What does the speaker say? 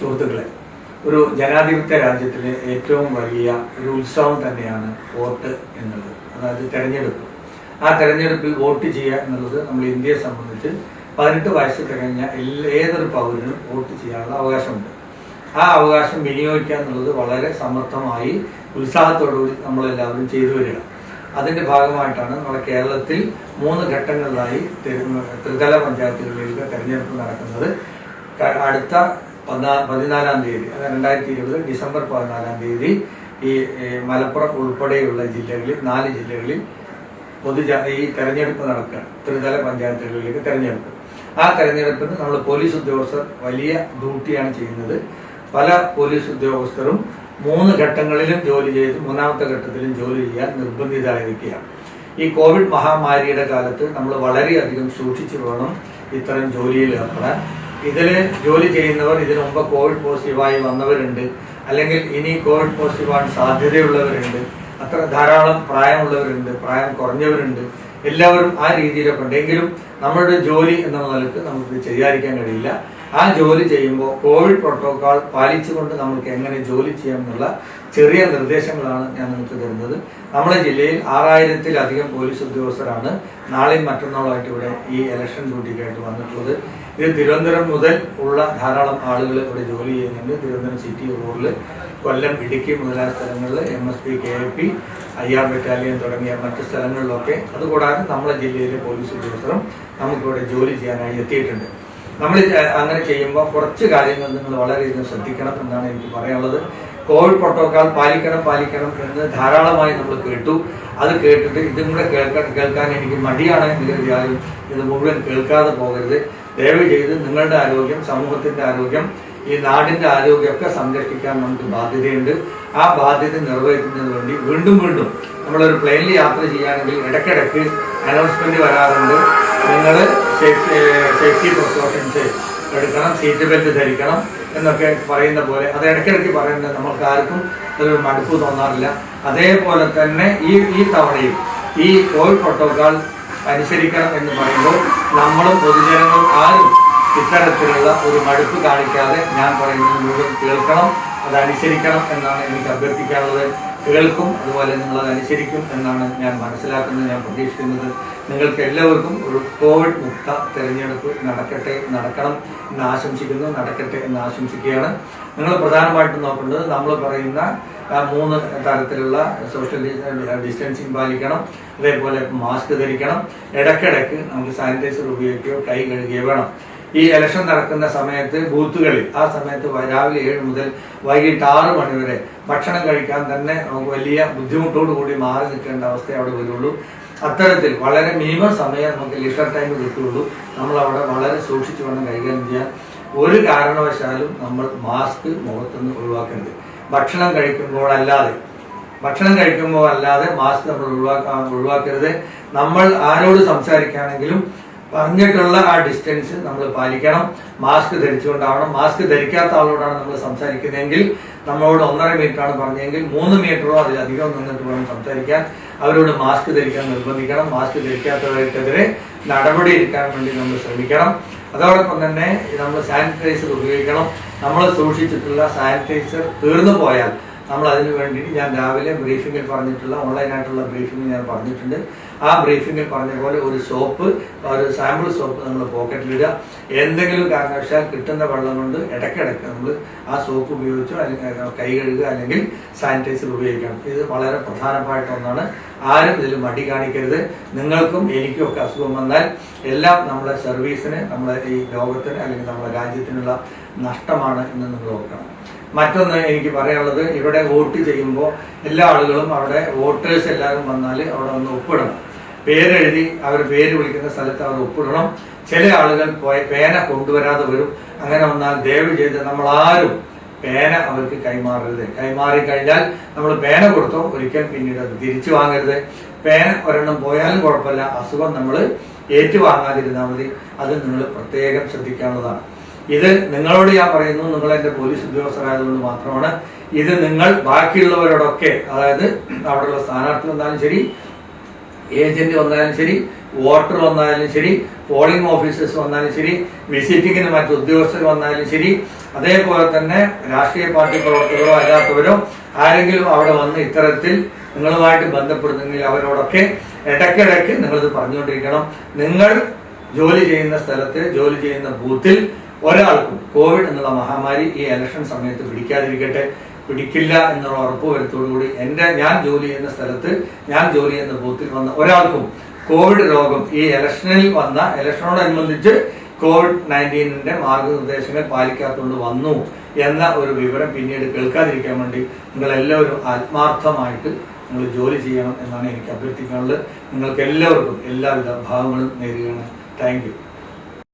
സുഹൃത്തുക്കളെ ഒരു ജനാധിപത്യ രാജ്യത്തിലെ ഏറ്റവും വലിയ ഒരു ഉത്സവം തന്നെയാണ് വോട്ട് എന്നുള്ളത്. അതായത് തെരഞ്ഞെടുപ്പ്. ആ തെരഞ്ഞെടുപ്പിൽ വോട്ട് ചെയ്യുക എന്നുള്ളത് നമ്മൾ ഇന്ത്യയെ സംബന്ധിച്ച് പതിനെട്ട് വയസ്സ് തികഞ്ഞ ഏതൊരു പൗരനും വോട്ട് ചെയ്യാനുള്ള അവകാശമുണ്ട്. ആ അവകാശം വിനിയോഗിക്കുക എന്നുള്ളത് വളരെ സമർത്ഥമായി ഉത്സാഹത്തോടുകൂടി നമ്മളെല്ലാവരും ചെയ്തു വരിക. അതിന്റെ ഭാഗമായിട്ടാണ് നമ്മുടെ കേരളത്തിൽ മൂന്ന് ഘട്ടങ്ങളിലായി തെര- ത്രിതല പഞ്ചായത്തുകളിലേക്ക് തെരഞ്ഞെടുപ്പ് നടക്കുന്നത്. അടുത്ത പതിനാ- പതിനാലാം തീയതി രണ്ടായിരത്തി ഇരുപത് ഡിസംബർ പതിനാലാം തീയതി ഈ മലപ്പുറം ഉൾപ്പെടെയുള്ള ജില്ലകളിൽ നാല് ജില്ലകളിൽ പൊതുജ ഈ തെരഞ്ഞെടുപ്പ് നടക്കുക. ത്രിതല പഞ്ചായത്തുകളിലേക്ക് തെരഞ്ഞെടുപ്പ്. ആ തെരഞ്ഞെടുപ്പിന് നമ്മൾ പോലീസ് ഉദ്യോഗസ്ഥർ വലിയ ഡ്യൂട്ടിയാണ് ചെയ്യുന്നത്. പല പോലീസ് ഉദ്യോഗസ്ഥരും മൂന്ന് ഘട്ടങ്ങളിലും ജോലി ചെയ്ത് മൂന്നാമത്തെ ഘട്ടത്തിലും ജോലി ചെയ്യാൻ നിർബന്ധിതരായിരിക്കുകയാണ്. ഈ കോവിഡ് മഹാമാരിയുടെ കാലത്ത് നമ്മൾ വളരെയധികം സൂക്ഷിച്ചു വേണം ഇത്തരം ജോലിയിൽ ഏർപ്പെടാൻ. ഇതിൽ ജോലി ചെയ്യുന്നവർ ഇതിനു മുമ്പ് കോവിഡ് പോസിറ്റീവായി വന്നവരുണ്ട്. അല്ലെങ്കിൽ ഇനി കോവിഡ് പോസിറ്റീവാൻ സാധ്യതയുള്ളവരുണ്ട്. അത്ര ധാരാളം പ്രായമുള്ളവരുണ്ട് പ്രായം കുറഞ്ഞവരുണ്ട്. എല്ലാവരും ആ രീതിയിലൊക്കെ ഉണ്ട്. എങ്കിലും നമ്മളുടെ ജോലി എന്ന നിലയ്ക്ക് നമുക്ക് ചെയ്യാതിരിക്കാൻ കഴിയില്ല. ആ ജോലി ചെയ്യുമ്പോൾ കോവിഡ് പ്രോട്ടോകോൾ പാലിച്ചുകൊണ്ട് നമുക്ക് എങ്ങനെ ജോലി ചെയ്യാം എന്നുള്ള ചെറിയ നിർദ്ദേശങ്ങളാണ് ഞാൻ നിങ്ങൾക്ക് തരുന്നത്. നമ്മുടെ ജില്ലയിൽ ആറായിരത്തിലധികം പോലീസ് ഉദ്യോഗസ്ഥരാണ് നാളെയും മറ്റന്നാളുമായിട്ട് ഇവിടെ ഈ ഇലക്ഷൻ ഡ്യൂട്ടിക്കായിട്ട് വന്നിട്ടുള്ളത്. ഇത് തിരുവനന്തപുരം മുതൽ ഉള്ള ധാരാളം ആളുകൾ ഇവിടെ ജോലി ചെയ്യുന്നുണ്ട്. തിരുവനന്തപുരം സിറ്റി റോഡിൽ കൊല്ലം ഇടുക്കി മുതലായ സ്ഥലങ്ങളിൽ M S P K A P I R battalion തുടങ്ങിയ മറ്റ് സ്ഥലങ്ങളിലൊക്കെ. അതുകൂടാതെ നമ്മുടെ ജില്ലയിലെ പോലീസ് ഉദ്യോഗസ്ഥരും നമുക്കിവിടെ ജോലി ചെയ്യാനായി എത്തിയിട്ടുണ്ട്. നമ്മൾ അങ്ങനെ ചെയ്യുമ്പോൾ കുറച്ച് കാര്യങ്ങൾ നിങ്ങൾ വളരെയധികം ശ്രദ്ധിക്കണം എന്നാണ് എനിക്ക് പറയാനുള്ളത്. കോവിഡ് പ്രോട്ടോകോൾ പാലിക്കണം പാലിക്കണം എന്ന് ധാരാളമായി നമ്മൾ കേട്ടു. അത് കേട്ടിട്ട് ഇതും കൂടെ കേൾക്കാൻ കേൾക്കാൻ എനിക്ക് മടിയാണ് എന്ന് കരുതിയാലും ഇത് മുഴുവൻ കേൾക്കാതെ പോകരുത്. ദയവ് ചെയ്ത് നിങ്ങളുടെ ആരോഗ്യം സമൂഹത്തിന്റെ ആരോഗ്യം ഈ നാടിന്റെ ആരോഗ്യമൊക്കെ സംരക്ഷിക്കാൻ നമുക്ക് ബാധ്യതയുണ്ട്. ആ ബാധ്യത നിർവഹിക്കുന്നതിന് വേണ്ടി വീണ്ടും വീണ്ടും നമ്മളൊരു പ്ലെയിനിൽ യാത്ര ചെയ്യുകയാണെങ്കിൽ ഇടയ്ക്കിടയ്ക്ക് അനൗൺസ്മെന്റ് വരാറുണ്ട്. നിങ്ങൾ സേഫ്റ്റി സേഫ്റ്റി പ്രിക്കോഷൻസ് എടുക്കണം സീറ്റ് ബെൽറ്റ് ധരിക്കണം എന്നൊക്കെ പറയുന്ന പോലെ. അത് ഇടയ്ക്കിടയ്ക്ക് പറയുന്നത് നമുക്ക് ആർക്കും അതൊരു മടുപ്പ് തോന്നാറില്ല. അതേപോലെ തന്നെ ഈ ഈ തവണയും ഈ കോവിഡ് പ്രോട്ടോകോൾ അനുസരിക്കണം എന്ന് പറയുമ്പോൾ നമ്മളും പൊതുജനങ്ങളും ആരും ഇത്തരത്തിലുള്ള ഒരു മടുപ്പ് കാണിക്കാതെ ഞാൻ പറയുന്നത് മുഴുവൻ കേൾക്കണം അത് അനുസരിക്കണം എന്നാണ് എനിക്ക് അഭ്യർത്ഥിക്കാനുള്ളത്. കേൾക്കും അതുപോലെ നിങ്ങൾ അനുസരിക്കും എന്നാണ് ഞാൻ മനസ്സിലാക്കുന്നത് ഞാൻ പ്രതീക്ഷിക്കുന്നത്. നിങ്ങൾക്ക് എല്ലാവർക്കും ഒരു കോവിഡ് മുക്ത തെരഞ്ഞെടുപ്പ് നടക്കട്ടെ നടക്കണം എന്ന് ആശംസിക്കുന്നു നടക്കട്ടെ എന്ന് ആശംസിക്കുകയാണ്. നിങ്ങൾ പ്രധാനമായിട്ടും നോക്കേണ്ടത് നമ്മൾ പറയുന്ന മൂന്ന് തരത്തിലുള്ള സോഷ്യൽ ഡിസ്റ്റൻസിങ് പാലിക്കണം അതേപോലെ മാസ്ക് ധരിക്കണം. ഇടയ്ക്കിടയ്ക്ക് നമുക്ക് സാനിറ്റൈസർ ഉപയോഗിക്കുകയോ കൈ കഴുകുകയോ വേണം. ഈ ഇലക്ഷൻ നടക്കുന്ന സമയത്ത് ബൂത്തുകളിൽ ആ സമയത്ത് രാവിലെ ഏഴ് മുതൽ വൈകിട്ട് ആറ് മണിവരെ ഭക്ഷണം കഴിക്കാൻ തന്നെ നമുക്ക് വലിയ ബുദ്ധിമുട്ടോടു കൂടി മാറി നിൽക്കേണ്ട അവസ്ഥ അവിടെ വരുള്ളൂ. അത്തരത്തിൽ വളരെ മിനിമം സമയം നമുക്ക് ലിഷർ ടൈം കിട്ടുള്ളൂ. നമ്മൾ അവിടെ വളരെ സൂക്ഷിച്ചു വേണം കൈകാര്യം ചെയ്യാൻ. ഒരു കാരണവശാലും നമ്മൾ മാസ്ക് മുഖത്തുനിന്ന് ഒഴിവാക്കരുത്. ഭക്ഷണം കഴിക്കുമ്പോൾ അല്ലാതെ ഭക്ഷണം കഴിക്കുമ്പോൾ അല്ലാതെ മാസ്ക് നമ്മൾ ഒഴിവാക്കാൻ ഒഴിവാക്കരുത്. നമ്മൾ ആരോട് സംസാരിക്കുകയാണെങ്കിലും പറഞ്ഞിട്ടുള്ള ആ ഡിസ്റ്റൻസ് നമ്മൾ പാലിക്കണം. മാസ്ക് ധരിച്ചുകൊണ്ടാവണം. മാസ്ക് ധരിക്കാത്ത ആളോടാണ് നമ്മൾ സംസാരിക്കുന്നതെങ്കിൽ നമ്മളോട് ഒന്നര മീറ്റർ ആണ് പറഞ്ഞതെങ്കിൽ മൂന്ന് മീറ്ററോ അതിലധികം നിന്നിട്ട് വേണം സംസാരിക്കാൻ. അവരോട് മാസ്ക് ധരിക്കാൻ നിർബന്ധിക്കണം. മാസ്ക് ധരിക്കാത്തവർക്കെതിരെ നടപടി എടുക്കാൻ വേണ്ടി നമ്മൾ ശ്രമിക്കണം. അതോടൊപ്പം തന്നെ നമ്മൾ സാനിറ്റൈസർ ഉപയോഗിക്കണം. നമ്മൾ സൂക്ഷിച്ചിട്ടുള്ള സാനിറ്റൈസർ തീർന്നു പോയാൽ നമ്മൾ അതിനു വേണ്ടിയിട്ട് ഞാൻ രാവിലെ ബ്രീഫിങ്ങിൽ പറഞ്ഞിട്ടുള്ള ഓൺലൈനായിട്ടുള്ള ബ്രീഫിംഗ് ഞാൻ പറഞ്ഞിട്ടുണ്ട്. ആ ബ്രീഫിങ്ങിൽ പറഞ്ഞ പോലെ ഒരു സോപ്പ് ഒരു സാമ്പിൾ സോപ്പ് നമ്മൾ പോക്കറ്റിലിടുക എന്തെങ്കിലും കാരണവശാൽ കിട്ടുന്ന വെള്ളം കൊണ്ട് ഇടയ്ക്കിടയ്ക്ക് നമ്മൾ ആ സോപ്പ് ഉപയോഗിച്ചോ അല്ലെങ്കിൽ കൈ കഴുകുക അല്ലെങ്കിൽ സാനിറ്റൈസർ ഉപയോഗിക്കണം. ഇത് വളരെ പ്രധാനമായിട്ട് ഒന്നാണ്. ആരും ഇതിൽ മടി കാണിക്കരുത്. നിങ്ങൾക്കും എനിക്കും ഒക്കെ അസുഖം വന്നാൽ എല്ലാം നമ്മുടെ സർവീസിന് നമ്മുടെ ഈ ലോകത്തിന് അല്ലെങ്കിൽ നമ്മുടെ രാജ്യത്തിനുള്ള നഷ്ടമാണ് എന്ന് നിങ്ങൾ ഓർക്കണം. മറ്റൊന്ന് എനിക്ക് പറയാനുള്ളത് ഇവിടെ വോട്ട് ചെയ്യുമ്പോൾ എല്ലാ ആളുകളും അവിടെ വോട്ടേഴ്സ് എല്ലാവരും വന്നാൽ അവിടെ ഒന്ന് ഒപ്പിടണം. പേരെഴുതി അവർ പേര് വിളിക്കുന്ന സ്ഥലത്ത് അവർ ഒപ്പിടണം. ചില ആളുകൾ പേന കൊണ്ടുവരാതെ വരും. അങ്ങനെ വന്നാൽ ദയവ് ചെയ്ത് നമ്മൾ ആരും പേന അവർക്ക് കൈമാറരുത്. കൈമാറി കഴിഞ്ഞാൽ നമ്മൾ പേന കൊടുത്തോ ഒരിക്കൽ പിന്നീട് അത് തിരിച്ചു വാങ്ങരുത്. പേന ഒരെണ്ണം പോയാലും കുഴപ്പമില്ല. അസുഖം നമ്മൾ ഏറ്റുവാങ്ങാതിരുന്നാൽ മതി. അത് നിങ്ങൾ പ്രത്യേകം ശ്രദ്ധിക്കാവുന്നതാണ് ഇത് നിങ്ങളോട് ഞാൻ പറയുന്നു നിങ്ങൾ എന്റെ പോലീസ് ഉദ്യോഗസ്ഥരായതുകൊണ്ട് മാത്രമാണ്. ഇത് നിങ്ങൾ ബാക്കിയുള്ളവരോടൊക്കെ അതായത് അവിടെയുള്ള സ്ഥാനാർത്ഥി വന്നാലും ശരി ഏജന്റ് വന്നാലും ശരി വോട്ടർ വന്നാലും ശരി പോളിംഗ് ഓഫീസേഴ്സ് വന്നാലും ശരി വിസിറ്റിങ്ങിന് മറ്റ് ഉദ്യോഗസ്ഥർ വന്നാലും ശരി അതേപോലെ തന്നെ രാഷ്ട്രീയ പാർട്ടി പ്രവർത്തകരോ അല്ലാത്തവരോ ആരെങ്കിലും അവിടെ വന്ന് ഇത്തരത്തിൽ നിങ്ങളുമായിട്ട് ബന്ധപ്പെടുന്നെങ്കിൽ അവരോടൊക്കെ ഇടയ്ക്കിടയ്ക്ക് നിങ്ങളിത് പറഞ്ഞുകൊണ്ടിരിക്കണം. നിങ്ങൾ ജോലി ചെയ്യുന്ന സ്ഥലത്ത് ജോലി ചെയ്യുന്ന ബൂത്തിൽ ഒരാൾക്കും കോവിഡ് എന്നുള്ള മഹാമാരി ഈ ഇലക്ഷൻ സമയത്ത് പിടിക്കാതിരിക്കട്ടെ പിടിക്കില്ല എന്നുള്ള ഉറപ്പ് വരുത്തോടുകൂടി എന്റെ ഞാൻ ജോലി ചെയ്യുന്ന സ്ഥലത്ത് ഞാൻ ജോലി ചെയ്യുന്ന ബൂത്തിൽ വന്ന ഒരാൾക്കും കോവിഡ് രോഗം ഈ ഇലക്ഷനിൽ വന്ന ഇലക്ഷനോടനുബന്ധിച്ച് കോവിഡ് നയന്റീനിന്റെ മാർഗനിർദ്ദേശങ്ങൾ പാലിക്കാത്തതുകൊണ്ട് വന്നു എന്ന ഒരു വിവരം പിന്നീട് കേൾക്കാതിരിക്കാൻ വേണ്ടി നിങ്ങൾ എല്ലാവരും ആത്മാർത്ഥമായിട്ട് നിങ്ങൾ ജോലി ചെയ്യണം എന്നാണ് എനിക്ക് അഭ്യർത്ഥിക്കാനുള്ളത്. നിങ്ങൾക്ക് എല്ലാവർക്കും എല്ലാവിധ ഭാവങ്ങളും നേരുകയാണ്. താങ്ക്